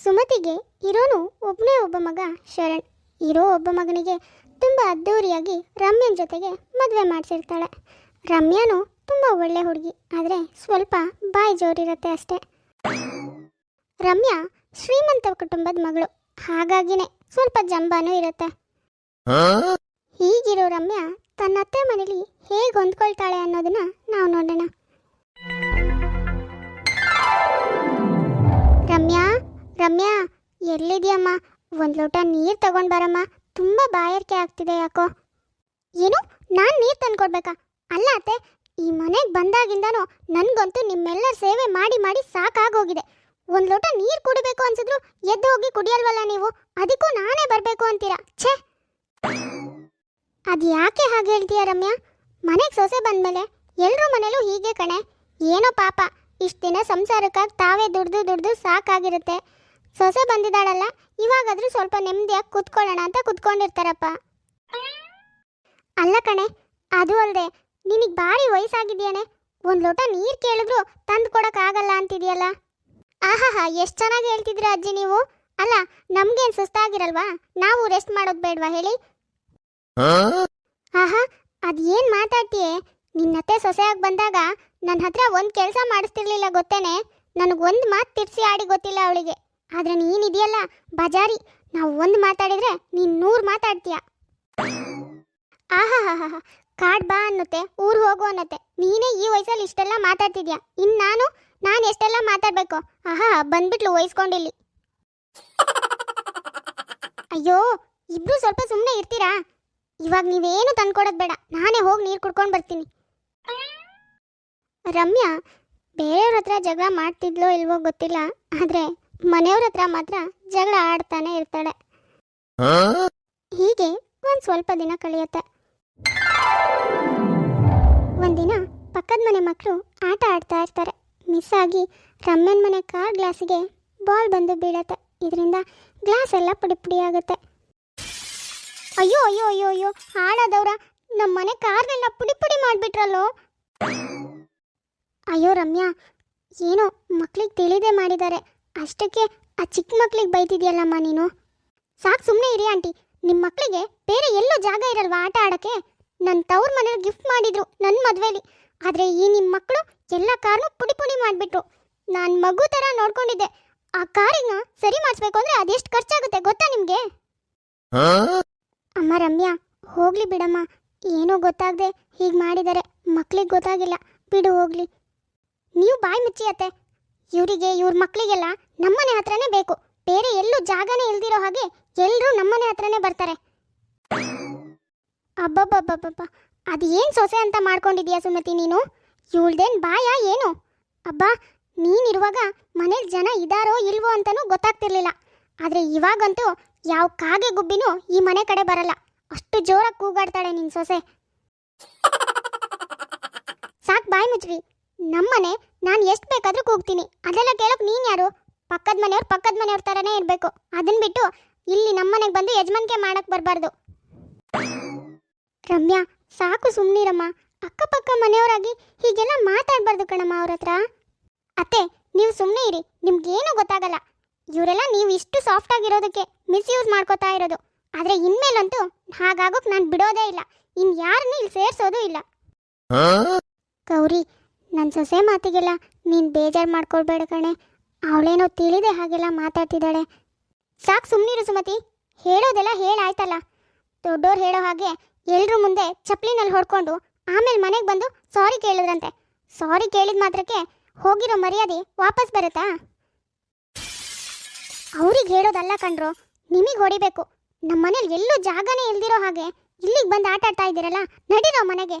ಸುಮತಿಗೆ ಇರೋನು ಒಬ್ಬನೇ ಒಬ್ಬ ಮಗ, ಶರಣ್. ಇರೋ ಒಬ್ಬ ಮಗನಿಗೆ ತುಂಬ ಅದ್ದೂರಿಯಾಗಿ ರಮ್ಯನ ಜೊತೆಗೆ ಮದುವೆ ಮಾಡಿಸಿರ್ತಾಳೆ. ರಮ್ಯಾನು ತುಂಬ ಒಳ್ಳೆ ಹುಡುಗಿ, ಆದರೆ ಸ್ವಲ್ಪ ಬಾಯಿ ಜೋರಿರುತ್ತೆ ಅಷ್ಟೇ. ರಮ್ಯಾ ಶ್ರೀಮಂತ ಕುಟುಂಬದ ಮಗಳು, ಹಾಗಾಗಿನೇ ಸ್ವಲ್ಪ ಜಂಬಾನೂ ಇರುತ್ತೆ. ಹೀಗಿರೋ ರಮ್ಯಾ ತನ್ನ ಅತ್ತೆ ಮನೇಲಿ ಹೇಗೆ ಹೊಂದ್ಕೊಳ್ತಾಳೆ ಅನ್ನೋದನ್ನ ನಾವು ನೋಡೋಣ. ರಮ್ಯಾ, ಎಲ್ಲಿದೆಯಮ್ಮ? ಒಂದು ಲೋಟ ನೀರು ತಗೊಂಡು ಬರಮ್ಮ. ತುಂಬ ಬಾಯಾರಿಕೆ ಆಗ್ತಿದೆ ಯಾಕೋ. ಏನು? ನಾನು ನೀರು ತಂದ್ಕೊಡ್ಬೇಕಾ ಅಲ್ಲ ಅತ್ತೆ, ಈ ಮನೆಗೆ ಬಂದಾಗಿಂದನೂ ನನಗಂತೂ ನಿಮ್ಮೆಲ್ಲರ ಸೇವೆ ಮಾಡಿ ಮಾಡಿ ಸಾಕಾಗೋಗಿದೆ. ಒಂದು ಲೋಟ ನೀರು ಕುಡಿಬೇಕು ಅನ್ಸಿದ್ರು ಎದ್ದು ಹೋಗಿ ಕುಡಿಯಲ್ವಲ್ಲ ನೀವು? ಅದಕ್ಕೂ ನಾನೇ ಬರಬೇಕು ಅಂತೀರಾ? ಛೇ! ಅದು ಯಾಕೆ ಹಾಗೆ ಹೇಳ್ತೀಯ ರಮ್ಯಾ? ಮನೆಗೆ ಸೊಸೆ ಬಂದಮೇಲೆ ಎಲ್ಲರೂ ಮನೇಲೂ ಹೀಗೆ ಕಣೆ. ಏನೋ ಪಾಪ, ಇಷ್ಟು ದಿನ ಸಂಸಾರಕ್ಕಾಗಿ ತಾವೇ ದುಡ್ದು ದುಡ್ದು ಸಾಕಾಗಿರುತ್ತೆ. ಸೊಸೆ ಬಂದಿದ್ದಾಳಲ್ಲ ಇವಾಗಾದ್ರೂ ಸ್ವಲ್ಪ ನೆಮ್ಮದಿಯಾಗಿ ಕುತ್ಕೊಳ್ಳೋಣ ಅಂತ ಕುತ್ಕೊಂಡಿರ್ತಾರಪ್ಪ. ಅಲ್ಲ ಕಣೆ ಅದು ಅಲ್ಲದೆ ನಿನಗೆ ಭಾರಿ ವಯಸ್ಸಾಗಿದೆಯೇನೆ ಒಂದು ಲೋಟ ನೀರು ಕೇಳಿದ್ರು ತಂದು ಕೊಡೋಕ್ಕಾಗಲ್ಲ ಅಂತಿದೆಯಲ್ಲ. ಆಹಾಹಾ ಎಷ್ಟು ಚೆನ್ನಾಗಿ ಹೇಳ್ತಿದ್ರ ಅಜ್ಜಿ ನೀವು. ಅಲ್ಲ ನಮ್ಗೇನು ಸುಸ್ತಾಗಿರಲ್ವಾ? ನಾವು ರೆಸ್ಟ್ ಮಾಡೋದು ಬೇಡವಾ ಹೇಳಿ? ಆಹಾ ಅದೇನ್ ಮಾತಾಡ್ತೀಯೇ? ನಿನ್ನತ್ತೆ ಸೊಸೆಯಾಗಿ ಬಂದಾಗ ನನ್ನ ಹತ್ರ ಒಂದು ಕೆಲಸ ಮಾಡಿಸ್ತಿರ್ಲಿಲ್ಲ ಗೊತ್ತೇನೆ? ನನಗೆ ಒಂದು ಮಾತು ತಿರ್ಸಿ ಆಡಿ ಗೊತ್ತಿಲ್ಲ ಅವಳಿಗೆ. ಆದ್ರೆ ನೀನಿದೆಯಲ್ಲ, ಬಜಾರಿ. ನಾವು ಒಂದು ಮಾತಾಡಿದ್ರೆ ನೀನು ನೂರು ಮಾತಾಡ್ತೀಯ. ಹಾ ಕಾಡ್ ಬಾ ಅನ್ನತ್ತೆ, ಊರು ಹೋಗು ಅನ್ನತ್ತೆ. ನೀನೇ ಈ ವಯಸ್ಸಲ್ಲಿ ಇಷ್ಟೆಲ್ಲ ಮಾತಾಡ್ತಿದ್ಯಾ? ಇನ್ನು ನಾನು ನಾನು ಎಷ್ಟೆಲ್ಲ ಮಾತಾಡ್ಬೇಕು? ಆಹಾ, ಬಂದ್ಬಿಟ್ಲು ವಹಿಸ್ಕೊಂಡಿಲ್ಲಿ ಅಯ್ಯೋ, ಇಬ್ರು ಸ್ವಲ್ಪ ಸುಮ್ಮನೆ ಇರ್ತೀರಾ? ಇವಾಗ ನೀವೇನು ತಂದ್ಕೊಡೋದು ಬೇಡ. ನಾನೇ ಹೋಗಿ ನೀರು ಕುಡ್ಕೊಂಡು ಬರ್ತೀನಿ. ರಮ್ಯಾ, ಬೇರೆಯವ್ರ ಹತ್ರ ಜಗಳ ಮಾಡ್ತಿದ್ಲೋ ಇಲ್ವೋ ಗೊತ್ತಿಲ್ಲ, ಆದರೆ ಮನೆಯವ್ರ ಹತ್ರ ಮಾತ್ರ ಜಗಳ ಆಡ್ತಾನೆ ಇರ್ತಾಳೆ. ಹೀಗೆ ಒಂದ್ ಸ್ವಲ್ಪ ದಿನ ಕಳೆಯುತ್ತೆ. ಒಂದಿನ ಪಕ್ಕದ ಮನೆ ಮಕ್ಕಳು ಆಟ ಆಡ್ತಾ ಇರ್ತಾರೆ. ಮಿಸ್ ಆಗಿ ರಮ್ಯನ್ ಮನೆ ಕಾರ್ ಗ್ಲಾಸಿಗೆ ಬಾಲ್ ಬಂದು ಬೀಳತ್ತೆ. ಇದರಿಂದ ಗ್ಲಾಸ್ ಎಲ್ಲ ಪುಡಿ ಪುಡಿ ಆಗುತ್ತೆ. ಅಯ್ಯೋ ಅಯ್ಯೋ ಅಯ್ಯೋ ಅಯ್ಯೋ ಹಾಳಾದವ್ರ. ನಮ್ಮ ಮನೆ ಕಾರ್ನೆಲ್ಲ ಪುಡಿ ಪುಡಿ ಮಾಡಿಬಿಟ್ರಲ್ಲೋ? ಅಯ್ಯೋ ರಮ್ಯಾ ಏನೋ ಮಕ್ಳಿಗೆ ತಿಳಿದೇ ಮಾಡಿದ್ದಾರೆ. ಅಷ್ಟಕ್ಕೆ ಆ ಚಿಕ್ಕ ಮಕ್ಳಿಗೆ ಬೈತಿದ್ಯಲ್ಲಮ್ಮ ನೀನು? ಸಾಕು ಸುಮ್ಮನೆ ಇರಿ ಆಂಟಿ. ನಿಮ್ಮ ಮಕ್ಕಳಿಗೆ ಬೇರೆ ಎಲ್ಲೂ ಜಾಗ ಇರಲ್ವಾ ಆಟ ಆಡೋಕ್ಕೆ? ನನ್ನ ತವ್ರ ಮನೇಲಿ ಗಿಫ್ಟ್ ಮಾಡಿದ್ರು ನನ್ನ ಮದುವೆಲಿ. ಆದರೆ ಈ ನಿಮ್ಮ ಮಕ್ಕಳು ಎಲ್ಲ ಕಾರ್ನು ಪುಡಿ ಪುಡಿ ಮಾಡಿಬಿಟ್ರು. ನಾನು ಮಗು ಥರ ನೋಡ್ಕೊಂಡಿದ್ದೆ. ಆ ಕಾರಿನ ಸರಿ ಮಾಡಿಸ್ಬೇಕು ಅಂದರೆ ಅದೆಷ್ಟು ಖರ್ಚಾಗುತ್ತೆ ಗೊತ್ತಾ ನಿಮಗೆ? ಅಮ್ಮ ರಮ್ಯಾ, ಹೋಗ್ಲಿ ಬಿಡಮ್ಮ. ಏನೋ ಗೊತ್ತಾಗದೆ ಹೀಗೆ ಮಾಡಿದ್ದಾರೆ ಮಕ್ಳಿಗೆ ಗೊತ್ತಾಗಿಲ್ಲ. ಬಿಡು ಹೋಗ್ಲಿ. ನೀವು ಬಾಯಿ ಮುಚ್ಚಿ ಅತ್ತೆ. ಇವರಿಗೆ ಇವ್ರ ಮಕ್ಕಳಿಗೆಲ್ಲ ನಮ್ಮನೆ ಹತ್ರನೇ ಬೇಕು. ಬೇರೆ ಎಲ್ಲೂ ಜಾಗನೇ ಇಲ್ದಿರೋ ಹಾಗೆ ಎಲ್ಲರೂ ನಮ್ಮನೆ ಹತ್ರನೇ ಬರ್ತಾರೆ. ಅಬ್ಬಬ್ಬಬ್ಬಬ್ಬ ಅದು ಏನು ಸೊಸೆ ಅಂತ ಮಾಡ್ಕೊಂಡಿದ್ಯಾ ಸುಮತಿ ನೀನು? ಇವಳ್ದೇನು ಬಾಯ ಏನು? ಅಬ್ಬಾ, ನೀನಿರುವಾಗ ಮನೇಲಿ ಜನ ಇದಾರೋ ಇಲ್ವೋ ಅಂತನೂ ಗೊತ್ತಾಗ್ತಿರ್ಲಿಲ್ಲ. ಆದರೆ ಇವಾಗಂತೂ ಯಾವ ಕಾಗೆ ಗುಬ್ಬಿನೂ ಈ ಮನೆ ಕಡೆ ಬರಲ್ಲ. ಅಷ್ಟು ಜೋರಾಗಿ ಕೂಗಾಡ್ತಾಳೆ ನಿನ್ನ ಸೊಸೆ. ಸಾಕು ಬಾಯ್ ಮುಚ್ವಿ. ನಮ್ಮನೆ ನಾನು ಎಷ್ಟು ಬೇಕಾದ್ರೂ ಕೂಗ್ತೀನಿ. ಅದೆಲ್ಲ ಕೇಳೋಕ್ ನೀನು ಯಾರು? ಪಕ್ಕದ ಮನೆಯವ್ರು ಪಕ್ಕದ ಮನೆಯವ್ರ ಥರನೇ ಇರಬೇಕು. ಅದನ್ನ ಬಿಟ್ಟು ಇಲ್ಲಿ ನಮ್ಮನೆಗೆ ಬಂದು ಯಜಮಾನಿಕೆ ಮಾಡಕ್ ಬರಬಾರ್ದು. ರಮ್ಯಾ ಸಾಕು ಸುಮ್ಮನಿರಮ್ಮ ಅಕ್ಕಪಕ್ಕ ಮನೆಯವರಾಗಿ ಹೀಗೆಲ್ಲ ಮಾತಾಡಬಾರ್ದು ಕಣಮ್ಮ ಅವ್ರ ಹತ್ರ. ಅತ್ತೆ ನೀವು ಸುಮ್ಮನೆ ಇರಿ. ನಿಮ್ಗೇನು ಗೊತ್ತಾಗಲ್ಲ. ಇವರೆಲ್ಲ ನೀವು ಇಷ್ಟು ಸಾಫ್ಟ್ ಆಗಿರೋದಕ್ಕೆ ಮಿಸ್ಯೂಸ್ ಮಾಡ್ಕೋತಾ ಇರೋದು. ಆದರೆ ಇನ್ಮೇಲಂತೂ ಹಾಗಾಗೋಕ್ ನಾನು ಬಿಡೋದೇ ಇಲ್ಲ. ಇನ್ ಯಾರನ್ನೂ ಇಲ್ಲಿ ಸೇರಿಸೋದು ಇಲ್ಲ. ಗೌರಿ ನನ್ನ ಸೊಸೆ ಮಾತಿಗೆಲ್ಲ ನೀನು ಬೇಜಾರು ಮಾಡ್ಕೊಳ್ಬೇಡ ಕಣೆ. ಅವಳೇನೋ ತಿಳಿದೆ ಹಾಗೆಲ್ಲ ಮಾತಾಡ್ತಿದ್ದಾಳೆ. ಸಾಕು ಸುಮ್ಮನಿರು ಸುಮತಿ. ಹೇಳೋದೆಲ್ಲ ಹೇಳಾಯ್ತಲ್ಲ ದೊಡ್ಡೋರು ಹೇಳೋ ಹಾಗೆ ಎಲ್ಲರೂ ಮುಂದೆ ಚಪ್ಲಿನಲ್ಲಿ ಹೊಡ್ಕೊಂಡು ಆಮೇಲೆ ಮನೆಗೆ ಬಂದು ಸಾರಿ ಕೇಳಿದ್ರಂತೆ. ಸಾರಿ ಕೇಳಿದ ಮಾತ್ರಕ್ಕೆ ಹೋಗಿರೋ ಮರ್ಯಾದೆ ವಾಪಸ್ ಬರುತ್ತಾ? ಅವ್ರಿಗೆ ಹೇಳೋದಲ್ಲ ಕಣ್ರು. ನಿಮಗೆ ಹೊಡಿಬೇಕು. ನಮ್ಮ ಮನೇಲಿ ಎಲ್ಲೂ ಜಾಗನೇ ಇಲ್ದಿರೋ ಹಾಗೆ ಇಲ್ಲಿಗೆ ಬಂದು ಆಟ ಆಡ್ತಾ ಇದ್ದೀರಲ್ಲ, ನಡೀರೋ ಮನೆಗೆ.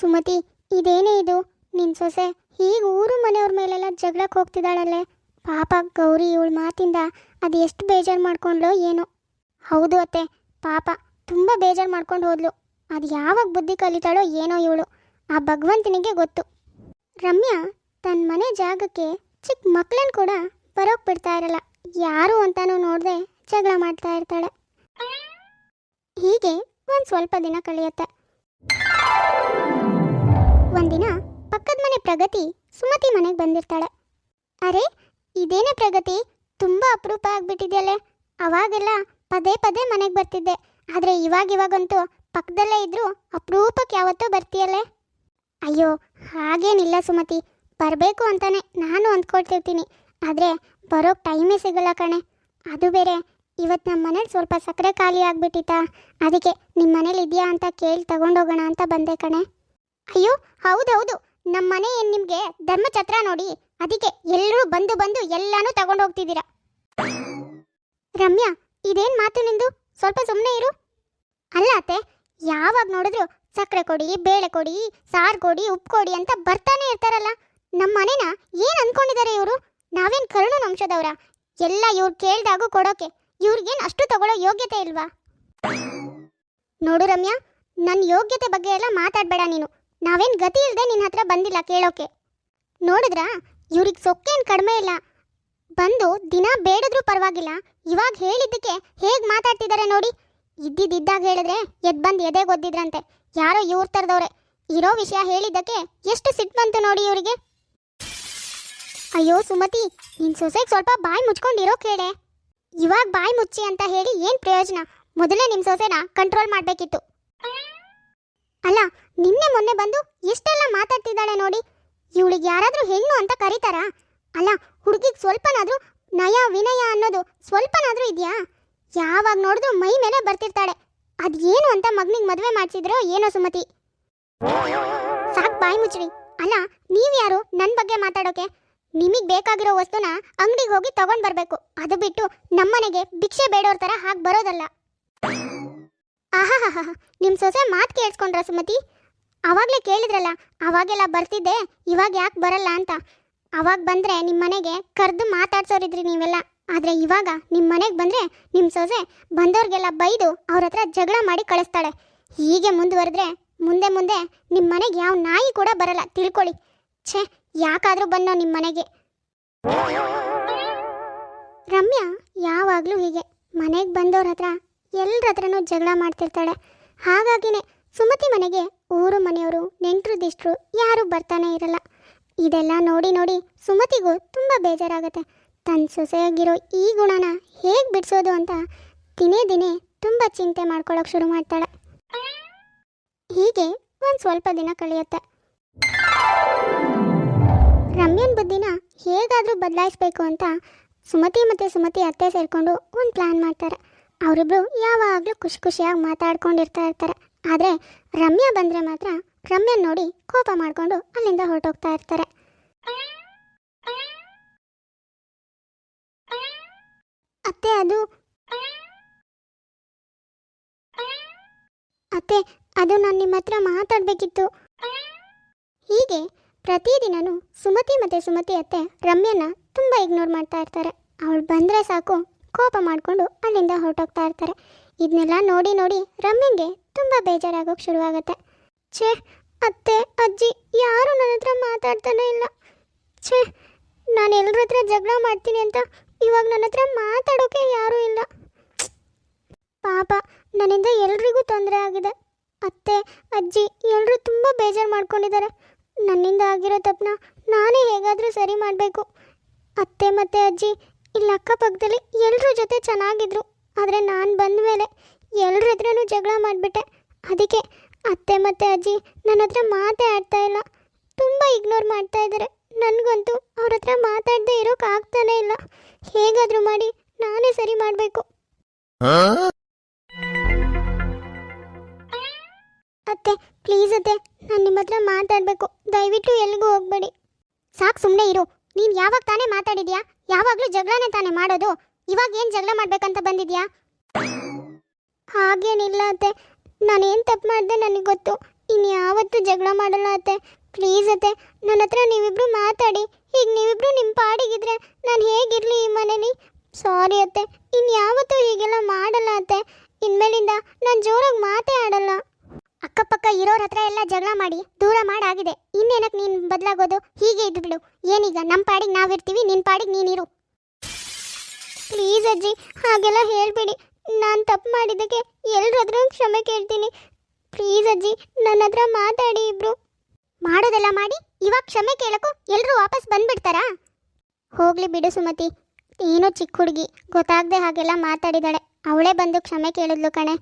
ಸುಮತಿ ಇದೇನೇ ಇದು? ನಿನ್ ಸೊಸೆ ಹೀಗೆ ಊರು ಮನೆಯವ್ರ ಮೇಲೆಲ್ಲ ಜಗಳಕ್ಕೆ ಹೋಗ್ತಿದ್ದಾಳಲ್ಲೇ? ಪಾಪ ಗೌರಿ ಇವಳ ಮಾತಿಂದ ಅದು ಎಷ್ಟು ಬೇಜಾರು ಮಾಡ್ಕೊಂಡ್ಲೋ ಏನೋ. ಹೌದು ಅತ್ತೆ, ಪಾಪ ತುಂಬ ಬೇಜಾರು ಮಾಡ್ಕೊಂಡು ಹೋದ್ಲು. ಅದು ಯಾವಾಗ ಬುದ್ಧಿ ಕಲಿತಾಳೋ ಏನೋ ಇವಳು. ಆ ಭಗವಂತನಿಗೆ ಗೊತ್ತು. ರಮ್ಯಾ ತನ್ನ ಮನೆ ಜಾಗಕ್ಕೆ ಚಿಕ್ಕ ಮಕ್ಕಳನ್ನ ಕೂಡ ಬರೋಕ್ ಬಿಡ್ತಾ ಇರಲ್ಲ. ಯಾರು ಅಂತಾನೂ ನೋಡದೆ ಜಗಳ ಮಾಡ್ತಾ ಇರ್ತಾಳೆ. ಹೀಗೆ ಒಂದು ಸ್ವಲ್ಪ ದಿನ ಕಳೆಯುತ್ತೆ. ಒಂದಿನ ಪಕ್ಕದ ಮನೆ ಪ್ರಗತಿ ಸುಮತಿ ಮನೆಗೆ ಬಂದಿರ್ತಾಳೆ. ಅರೆ, ಇದೇನೇ ಪ್ರಗತಿ? ತುಂಬ ಅಪರೂಪ ಆಗ್ಬಿಟ್ಟಿದೆಯಲ್ಲೇ. ಅವಾಗೆಲ್ಲ ಪದೇ ಪದೇ ಮನೆಗೆ ಬರ್ತಿದ್ದೆ. ಆದರೆ ಇವಾಗ ಇವಾಗಂತೂ ಪಕ್ಕದಲ್ಲೇ ಇದ್ದರೂ ಅಪರೂಪಕ್ಕೆ ಯಾವತ್ತೂ ಬರ್ತೀಯಲ್ಲೇ. ಅಯ್ಯೋ, ಹಾಗೇನಿಲ್ಲ ಸುಮತಿ. ಬರಬೇಕು ಅಂತಾನೆ ನಾನು ಅಂದ್ಕೊಳ್ತಿರ್ತೀನಿ. ಆದರೆ ಬರೋಕ್ಕೆ ಟೈಮೇ ಸಿಗಲ್ಲ ಕಣೆ. ಅದು ಬೇರೆ ಇವತ್ತು ನಮ್ಮ ಮನೇಲಿ ಸ್ವಲ್ಪ ಸಕ್ಕರೆ ಖಾಲಿ ಆಗಿಬಿಟ್ಟಿತ್ತಾ? ಅದಕ್ಕೆ ನಿಮ್ಮ ಮನೇಲಿ ಇದೆಯಾ ಅಂತ ಕೇಳಿ ತಗೊಂಡೋಗೋಣ ಅಂತ ಬಂದೆ ಕಣೆ. ಅಯ್ಯೋ, ಹೌದೌದು. ನಮ್ಮ ಮನೆ ಏನು ನಿಮಗೆ? ಧರ್ಮಛತ್ರ ನೋಡಿ. ಅದಕ್ಕೆ ಎಲ್ಲರೂ ಬಂದು ಬಂದು ಎಲ್ಲಾನು ತಗೊಂಡು ಹೋಗ್ತಿದ್ದೀರಾ? ರಮ್ಯಾ, ಇದೇನು ಮಾತು ನಿಂದು? ಸ್ವಲ್ಪ ಸುಮ್ಮನೆ ಇರು. ಅಲ್ಲ ಅತ್ತೆ, ಯಾವಾಗ ನೋಡಿದ್ರು ಸಕ್ಕರೆ ಕೊಡಿ, ಬೇಳೆ ಕೊಡಿ, ಸಾರು ಕೊಡಿ, ಉಪ್ಪು ಕೊಡಿ ಅಂತ ಬರ್ತಾನೆ ಇರ್ತಾರಲ್ಲ. ನಮ್ಮ ಮನೇನ ಏನು ಅನ್ಕೊಂಡಿದ್ದಾರೆ ಇವರು? ನಾವೇನ್ ಕರುಣನ ಅಂಶದವ್ರ ಎಲ್ಲ ಇವ್ರು ಕೇಳ್ದಾಗೂ ಕೊಡೋಕೆ ಇವ್ರಿಗೇನು ಅಷ್ಟು ತಗೊಳ್ಳೋ ಯೋಗ್ಯತೆ ಇಲ್ವಾ? ನೋಡು ರಮ್ಯಾ ನನ್ನ ಯೋಗ್ಯತೆ ಬಗ್ಗೆ ಎಲ್ಲ ಮಾತಾಡ್ಬೇಡ ನೀನು. ನಾವೇನ್ ಗತಿ ಇಲ್ಲದೆ ನಿನ್ನ ಹತ್ರ ಬಂದಿಲ್ಲ ಕೇಳೋಕೆ. ನೋಡಿದ್ರಾ? ಇವ್ರಿಗೆ ಸೊಕ್ಕೇನ್ ಕಡಿಮೆ ಇಲ್ಲ. ಬಂದು ದಿನ ಬೇಡದ್ರೂ ಪರವಾಗಿಲ್ಲ. ಇವಾಗ ಹೇಳಿದ್ದಕ್ಕೆ ಹೇಗ್ ಮಾತಾಡ್ತಿದ್ದಾರೆ ನೋಡಿ. ಇದ್ದಿದ್ದಾಗ ಹೇಳಿದ್ರೆ ಎದ್ ಬಂದು ಎದೆ ಗೊದ್ದಿದ್ರಂತೆ. ಯಾರೋ ಇವ್ರ ತರದವ್ರೆ ಇರೋ ವಿಷಯ ಹೇಳಿದ್ದಕ್ಕೆ ಎಷ್ಟು ಸಿಟ್ಟು ಬಂತು ನೋಡಿ ಇವರಿಗೆ. ಅಯ್ಯೋ ಸುಮತಿ ನಿನ್ನ ಸೊಸೆಗೆ ಸ್ವಲ್ಪ ಬಾಯಿ ಮುಚ್ಕೊಂಡಿರೋ ಕೇಳೆ. ಇವಾಗ ಬಾಯಿ ಮುಚ್ಚಿ ಅಂತ ಹೇಳಿ ಏನು ಪ್ರಯೋಜನ? ಮೊದಲೇ ನಿಮ್ಮ ಸೊಸೆನ ಕಂಟ್ರೋಲ್ ಮಾಡ್ಬೇಕಿತ್ತು. ಅಲ್ಲ, ನಿನ್ನೆ ಮೊನ್ನೆ ಬಂದು ಎಷ್ಟೆಲ್ಲ ಮಾತಾಡ್ತಿದ್ದಾಳೆ ನೋಡಿ. ಇವಳಿಗೆ ಯಾರಾದರೂ ಹೆಣ್ಣು ಅಂತ ಕರೀತಾರಾ? ಅಲ್ಲ, ಹುಡುಗಿಗೆ ಸ್ವಲ್ಪನಾದರೂ ನಯ, ವಿನಯ ಅನ್ನೋದು ಸ್ವಲ್ಪನಾದರೂ ಇದೆಯಾ? ಯಾವಾಗ ನೋಡಿದ್ರು ಮೈ ಮೇಲೆ ಬರ್ತಿರ್ತಾಳೆ. ಅದೇನು ಅಂತ ಮಗನಿಗೆ ಮದುವೆ ಮಾಡಿಸಿದ್ರೋ ಏನೋ ಸುಮತಿ. ಸಾಕ್ ಬಾಯಿ ಮುಚ್ಚ್ರಿ ಅಲ್ಲ, ನೀವ್ಯಾರು ನನ್ನ ಬಗ್ಗೆ ಮಾತಾಡೋಕೆ? ನಿಮಗೆ ಬೇಕಾಗಿರೋ ವಸ್ತುನ ಅಂಗಡಿಗೆ ಹೋಗಿ ತಗೊಂಡು ಬರಬೇಕು. ಅದು ಬಿಟ್ಟು ನಮ್ಮನೆಗೆ ಭಿಕ್ಷೆ ಬೇಡೋರ್ ಥರ ಹಾಗೆ ಬರೋದಲ್ಲ. ಆಹಾಹಾಹಾ ನಿಮ್ಮ ಸೊಸೆ ಮಾತು ಕೇಳಿಸ್ಕೊಂಡ್ರ ಸುಮತಿ? ಅವಾಗಲೇ ಕೇಳಿದ್ರಲ್ಲ, ಅವಾಗೆಲ್ಲ ಬರ್ತಿದ್ದೆ, ಇವಾಗ ಯಾಕೆ ಬರಲ್ಲ ಅಂತ. ಅವಾಗ ಬಂದರೆ ನಿಮ್ಮ ಮನೆಗೆ ಕರೆದು ಮಾತಾಡ್ಸೋರಿದ್ರಿ ನೀವೆಲ್ಲ. ಆದರೆ ಇವಾಗ ನಿಮ್ಮ ಮನೆಗೆ ಬಂದರೆ ನಿಮ್ಮ ಸೊಸೆ ಬಂದವ್ರಿಗೆಲ್ಲ ಬೈದು ಅವ್ರ ಹತ್ರ ಜಗಳ ಮಾಡಿ ಕಳಿಸ್ತಾಳೆ. ಹೀಗೆ ಮುಂದುವರೆದ್ರೆ ಮುಂದೆ ಮುಂದೆ ನಿಮ್ಮ ಮನೆಗೆ ಯಾವ ನಾಯಿ ಕೂಡ ಬರಲ್ಲ ತಿಳ್ಕೊಳ್ಳಿ ಛೇ, ಯಾಕಾದರೂ ಬನ್ನೋ ನಿಮ್ಮ ಮನೆಗೆ. ರಮ್ಯಾ, ಯಾವಾಗಲೂ ಹೀಗೆ. ಮನೆಗೆ ಬಂದವ್ರ ಹತ್ರ ಎಲ್ಲರ ಹತ್ರನೂ ಜಗಳ ಮಾಡ್ತಿರ್ತಾಳೆ. ಹಾಗಾಗಿನೇ ಸುಮತಿ ಮನೆಗೆ ಊರು ಮನೆಯವರು, ನೆಂಟರು, ದಿಷ್ಟರು ಯಾರೂ ಬರ್ತಾನೆ ಇರಲ್ಲ. ಇದೆಲ್ಲ ನೋಡಿ ನೋಡಿ ಸುಮತಿಗೂ ತುಂಬ ಬೇಜಾರಾಗುತ್ತೆ. ತನ್ನ ಸೊಸೆಯಾಗಿರೋ ಈ ಗುಣನ ಹೇಗೆ ಬಿಡಿಸೋದು ಅಂತ ದಿನೇ ದಿನೇ ತುಂಬ ಚಿಂತೆ ಮಾಡ್ಕೊಳ್ಳೋಕೆ ಶುರು ಮಾಡ್ತಾಳೆ. ಹೀಗೆ ಒಂದು ಸ್ವಲ್ಪ ದಿನ ಕಳೆಯುತ್ತೆ. ರಮ್ಯನ್ ಬುದ್ಧಿನ ಹೇಗಾದರೂ ಬದಲಾಯಿಸ್ಬೇಕು ಅಂತ ಸುಮತಿ ಮತ್ತು ಸುಮತಿ ಅತ್ತೆ ಸೇರಿಕೊಂಡು ಒಂದು ಪ್ಲ್ಯಾನ್ ಮಾಡ್ತಾರೆ. ಅವರಿಬ್ರು ಯಾವಾಗಲೂ ಖುಷಿ ಖುಷಿಯಾಗಿ ಮಾತಾಡ್ಕೊಂಡಿರ್ತಾ ಇರ್ತಾರೆ. ಆದರೆ ರಮ್ಯಾ ಬಂದರೆ ಮಾತ್ರ ರಮ್ಯಾ ನೋಡಿ ಕೋಪ ಮಾಡಿಕೊಂಡು ಅಲ್ಲಿಂದ ಹೊರಟೋಗ್ತಾ ಇರ್ತಾರೆ. ಅತ್ತೆ, ಅದು ಅತ್ತೆ, ಅದು ನಾನು ನಿಮ್ಮ ಹತ್ರ ಮಾತಾಡಬೇಕಿತ್ತು. ಹೀಗೆ ಪ್ರತಿದಿನನೂ ಸುಮತಿ ಮತ್ತು ಸುಮತಿ ಅತ್ತೆ ರಮ್ಯನ ತುಂಬ ಇಗ್ನೋರ್ ಮಾಡ್ತಾ ಇರ್ತಾರೆ. ಅವಳು ಬಂದರೆ ಸಾಕು ಕೋಪ ಮಾಡಿಕೊಂಡು ಅಲ್ಲಿಂದ ಹೊರಟೋಗ್ತಾ ಇರ್ತಾರೆ. ಇದನ್ನೆಲ್ಲ ನೋಡಿ ನೋಡಿ ರಮ್ಯಂಗೆ ತುಂಬ ಬೇಜಾರಾಗೋಕೆ ಶುರುವಾಗುತ್ತೆ. ಛೇ, ಅತ್ತೆ, ಅಜ್ಜಿ, ಯಾರು ನನ್ನ ಹತ್ರ ಮಾತಾಡ್ತಾನೆ ಇಲ್ಲ. ಛೇ, ನಾನು ಎಲ್ಲರ ಹತ್ರ ಜಗಳ ಮಾಡ್ತೀನಿ ಅಂತ ಇವಾಗ ನನ್ನ ಹತ್ರ ಮಾತಾಡೋಕೆ ಯಾರೂ ಇಲ್ಲ. ಪಾಪ, ನನ್ನಿಂದ ಎಲ್ರಿಗೂ ತೊಂದರೆ ಆಗಿದೆ. ಅತ್ತೆ, ಅಜ್ಜಿ ಎಲ್ಲರೂ ತುಂಬ ಬೇಜಾರು ಮಾಡ್ಕೊಂಡಿದ್ದಾರೆ. ನನ್ನಿಂದ ಆಗಿರೋ ತಪ್ಪನ್ನ ನಾನೇ ಹೇಗಾದರೂ ಸರಿ ಮಾಡಬೇಕು. ಅತ್ತೆ ಮತ್ತು ಅಜ್ಜಿ ಇಲ್ಲಿ ಅಕ್ಕಪಕ್ಕದಲ್ಲಿ ಎಲ್ಲರ ಜೊತೆ ಚೆನ್ನಾಗಿದ್ರು. ಆದರೆ ನಾನು ಬಂದ ಮೇಲೆ ಎಲ್ಲರ ಹತ್ರನೂ ಜಗಳ ಮಾಡಿಬಿಟ್ಟೆ. ಅದಕ್ಕೆ ಅತ್ತೆ ಮತ್ತು ಅಜ್ಜಿ ನನ್ನ ಹತ್ರ ಮಾತೇ ಆಡ್ತಾ ಇಲ್ಲ. ತುಂಬ ಇಗ್ನೋರ್ ಮಾಡ್ತಾ ಇದ್ದಾರೆ ನನಗಂತೂ ಅವ್ರ ಹತ್ರ ಮಾತಾಡದೆ ಇರೋಕೆ ಆಗ್ತಾನೇ ಇಲ್ಲ. ಹೇಗಾದರೂ ಮಾಡಿ ನಾನೇ ಸರಿ ಮಾಡಬೇಕು. ಅತ್ತೆ ಪ್ಲೀಸ್ ಅತ್ತೆ, ನಾನು ನಿಮ್ಮ ಹತ್ರ ಮಾತಾಡಬೇಕು. ದಯವಿಟ್ಟು ಎಲ್ಲಿಗೂ ಹೋಗಬೇಡಿ. ಸಾಕು ಸುಮ್ಮನೆ ಇರು. ನೀನು ಯಾವಾಗ ತಾನೇ ಮಾತಾಡಿದ್ಯಾ? ಯಾವಾಗಲೂ ಜಗಳನೇ ತಾನೇ ಮಾಡೋದು? ಇವಾಗ ಏನು ಜಗಳ ಮಾಡ್ಬೇಕಂತ ಬಂದಿದ್ಯಾ? ಹಾಗೇನಿಲ್ಲ ಅತ್ತೆ. ಏನು ತಪ್ಪು ಮಾಡಿದೆ ನನಗೆ ಗೊತ್ತು. ಇನ್ನು ಯಾವತ್ತೂ ಜಗಳ ಮಾಡಲ್ಲ ಅತ್ತೆ. ಪ್ಲೀಸ್ ಅತ್ತೆ, ನನ್ನ ಹತ್ರ ನೀವಿಬ್ರು ಮಾತಾಡಿ. ಈಗ ನೀವಿಬ್ರು ನಿಮ್ಮ ಪಾಡಿಗಿದ್ರೆ ನಾನು ಹೇಗಿರಲಿ ಈ ಮನೇಲಿ? ಸಾರಿ ಅತ್ತೆ ಇನ್ನು ಯಾವತ್ತೂ ಹೀಗೆಲ್ಲ ಮಾಡಲ್ಲ ಅತ್ತೆ. ಇನ್ಮೇಲಿಂದ ನಾನು ಜೋರಾಗಿ ಮಾತೇ ಆಡಲ್ಲ. ಅಕ್ಕಪಕ್ಕ ಇರೋರ ಹತ್ರ ಎಲ್ಲ ಜಗಳ ಮಾಡಿ, ದೂರ ಮಾಡಾಗಿದೆ. ಇನ್ನೇನಕ್ಕೆ ನೀನು ಬದಲಾಗೋದು? ಹೀಗೆ ಇದ್ದು ಬಿಡು. ಏನೀಗ? ನಮ್ಮ ಪಾಡಿಗೆ ನಾವಿರ್ತೀವಿ, ನಿನ್ ಪಾಡಿಗೆ ನೀನಿರು. ಪ್ಲೀಸ್ ಅಜ್ಜಿ, ಹಾಗೆಲ್ಲ ಹೇಳ್ಬೇಡಿ. ನಾನು ತಪ್ಪು ಮಾಡಿದ್ದಕ್ಕೆ ಎಲ್ರ ಕ್ಷಮೆ ಕೇಳ್ತೀನಿ. ಪ್ಲೀಸ್ ಅಜ್ಜಿ ನನ್ನ ಹತ್ರ ಮಾತಾಡಿ ಇಬ್ರು. ಮಾಡೋದೆಲ್ಲ ಮಾಡಿ, ಇವಾಗ ಕ್ಷಮೆ ಕೇಳಕ್ಕೂ ಎಲ್ಲರೂ ವಾಪಸ್ ಬಂದ್ಬಿಡ್ತಾರಾ? ಹೋಗ್ಲಿ ಬಿಡು ಸುಮತಿ. ಏನೋ ಚಿಕ್ಕ ಹುಡುಗಿ. ಗೊತ್ತಾಗದೆ ಹಾಗೆಲ್ಲ ಮಾತಾಡಿದಾಳೆ. ಅವಳೇ ಬಂದು ಕ್ಷಮೆ ಕೇಳಿದ್ಲು ಕಣೆ.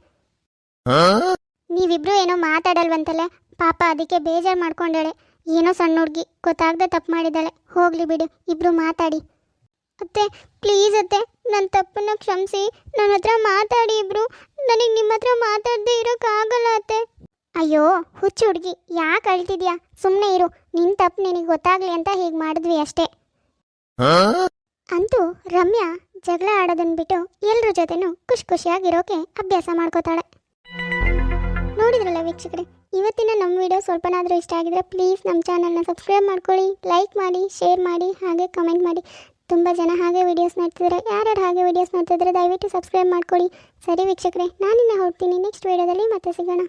ನೀವಿಬ್ರು ಏನೋ ಮಾತಾಡಲ್ವಂತಲ್ಲ ಪಾಪ ಅದಕ್ಕೆ ಬೇಜಾರು ಮಾಡ್ಕೊಂಡಾಳೆ. ಏನೋ ಸಣ್ಣ ಹುಡುಗಿ ಗೊತ್ತಾಗದೆ ತಪ್ಪು ಮಾಡಿದ್ದಾಳೆ. ಹೋಗ್ಲಿ ಬಿಡು, ಇಬ್ರು ಮಾತಾಡಿ. ಅತ್ತೆ, ಪ್ಲೀಸ್ ಅತ್ತೆ ನನ್ನ ತಪ್ಪನ್ನ ಕ್ಷಮಿಸಿ. ನನ್ನ ಹತ್ರ ಮಾತಾಡಿ ಇಬ್ರು. ನನಗೆ ನಿಮ್ಮ ಹತ್ರ ಮಾತಾಡದೆ ಇರೋಕ್ಕಾಗಲ್ಲ ಅತ್ತೆ. ಅಯ್ಯೋ, ಹುಚ್ಚು ಹುಡುಗಿ, ಯಾಕೆ ಅಳ್ತಿದ್ಯಾ? ಸುಮ್ಮನೆ ಇರು ನಿನ್ನ ತಪ್ಪು ನಿನಗೆ ಗೊತ್ತಾಗ್ಲಿ ಅಂತ ಹೀಗೆ ಮಾಡಿದ್ವಿ ಅಷ್ಟೇ. ಅಂತೂ ರಮ್ಯಾ ಜಗಳ ಆಡೋದನ್ನ ಬಿಟ್ಟು ಎಲ್ಲರ ಜೊತೆನೂ ಖುಷಿ ಖುಷಿಯಾಗಿರೋಕೆ ಅಭ್ಯಾಸ ಮಾಡ್ಕೋತಾಳೆ. ನೋಡಿದ್ರಲ್ಲ ವೀಕ್ಷಕರೇ? ಇವತ್ತಿನ ನಮ್ಮ ವಿಡಿಯೋ ಸ್ವಲ್ಪನಾದರೂ ಇಷ್ಟ ಆಗಿದ್ರೆ ಪ್ಲೀಸ್ ನಮ್ಮ ಚಾನಲ್ನ ಸಬ್ಸ್ಕ್ರೈಬ್ ಮಾಡ್ಕೊಳ್ಳಿ ಲೈಕ್ ಮಾಡಿ ಶೇರ್ ಮಾಡಿ, ಹಾಗೆ ಕಮೆಂಟ್ ಮಾಡಿ. ತುಂಬ ಜನ ಹಾಗೆ ವಿಡಿಯೋಸ್ ನೋಡ್ತಿದ್ದಾರೆ ಯಾರ್ಯಾರು ಹಾಗೆ ವಿಡಿಯೋಸ್ ನೋಡ್ತಿದ್ರೆ ದಯವಿಟ್ಟು ಸಬ್ಸ್ಕ್ರೈಬ್ ಮಾಡ್ಕೊಳ್ಳಿ. ಸರಿ ವೀಕ್ಷಕರೇ, ನಾನಿನ್ನ ಹೋಗ್ತೀನಿ ನೆಕ್ಸ್ಟ್ ವಿಡಿಯೋದಲ್ಲಿ ಮತ್ತೆ ಸಿಗೋಣ.